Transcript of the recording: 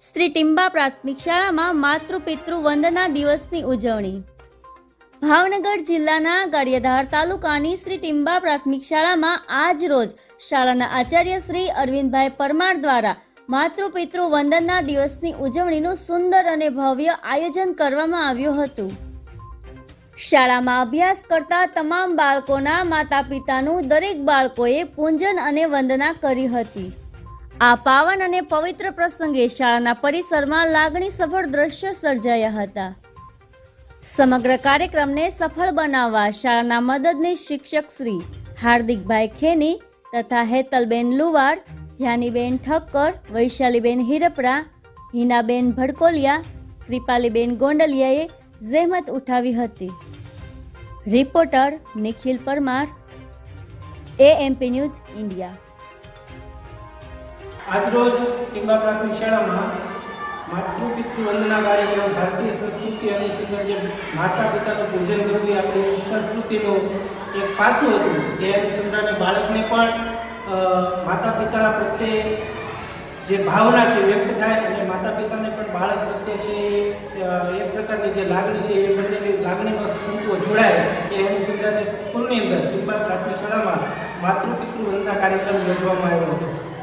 શ્રી ટિંબા પ્રાથમિક શાળામાં માતૃપિતૃ વંદના દિવસની ઉજવણી. ભાવનગર જિલ્લાના ગારિયાધાર તાલુકાની શ્રી ટિંબા પ્રાથમિક શાળામાં આજ રોજ શાળાના આચાર્ય શ્રી અરવિંદભાઈ પરમાર દ્વારા માતૃપિતૃ વંદનના દિવસની ઉજવણીનું સુંદર અને ભવ્ય આયોજન કરવામાં આવ્યું હતું. શાળામાં અભ્યાસ કરતા તમામ બાળકોના માતા પિતાનું દરેક બાળકોએ પૂંજન અને વંદના કરી હતી. આ પાવન અને પવિત્ર પ્રસંગે શાળાના પરિસરમાં લાગણી સફળ દ્રશ્ય સર્જાયા હતા. સમગ્ર કાર્યક્રમને સફળ બનાવવા શાળાના મદદનીશ શિક્ષક શ્રી હાર્દિકભાઈ ખેની તથા હેતલબેન લુવાડ ધ્યાનીબેન ઠક્કર, વૈશાલીબેન હિરપરા હિનાબેન ભડકોલિયા, કૃપાલીબેન ગોંડલિયાએ જહેમત ઉઠાવી હતી. Reporter Nikhil Parmar, AMP news India. આજરોજ ટીંબા પ્રાથમિક શાળામાં માતૃપિતૃ વંદના કાર્યક્રમ ભારતીય સંસ્કૃતિ અનુસંધાન જે માતા પિતાનું પૂજન કરવું એ આપણી સંસ્કૃતિનું એક પાસું હતું. એ અનુસંધાને બાળકને પણ માતા પિતા પ્રત્યે જે ભાવના છે વ્યક્ત થાય અને માતા પિતાને પણ બાળક પ્રત્યે છે એ, પ્રકારની જે લાગણી છે એ બંનેની લાગણીનો તંતુઓ જોડાય એ અનુસંધાને સ્કૂલની અંદર ટીંબા પ્રાથમિક શાળામાં માતૃપિતૃ વંદના કાર્યક્રમ યોજવામાં આવ્યો હતો.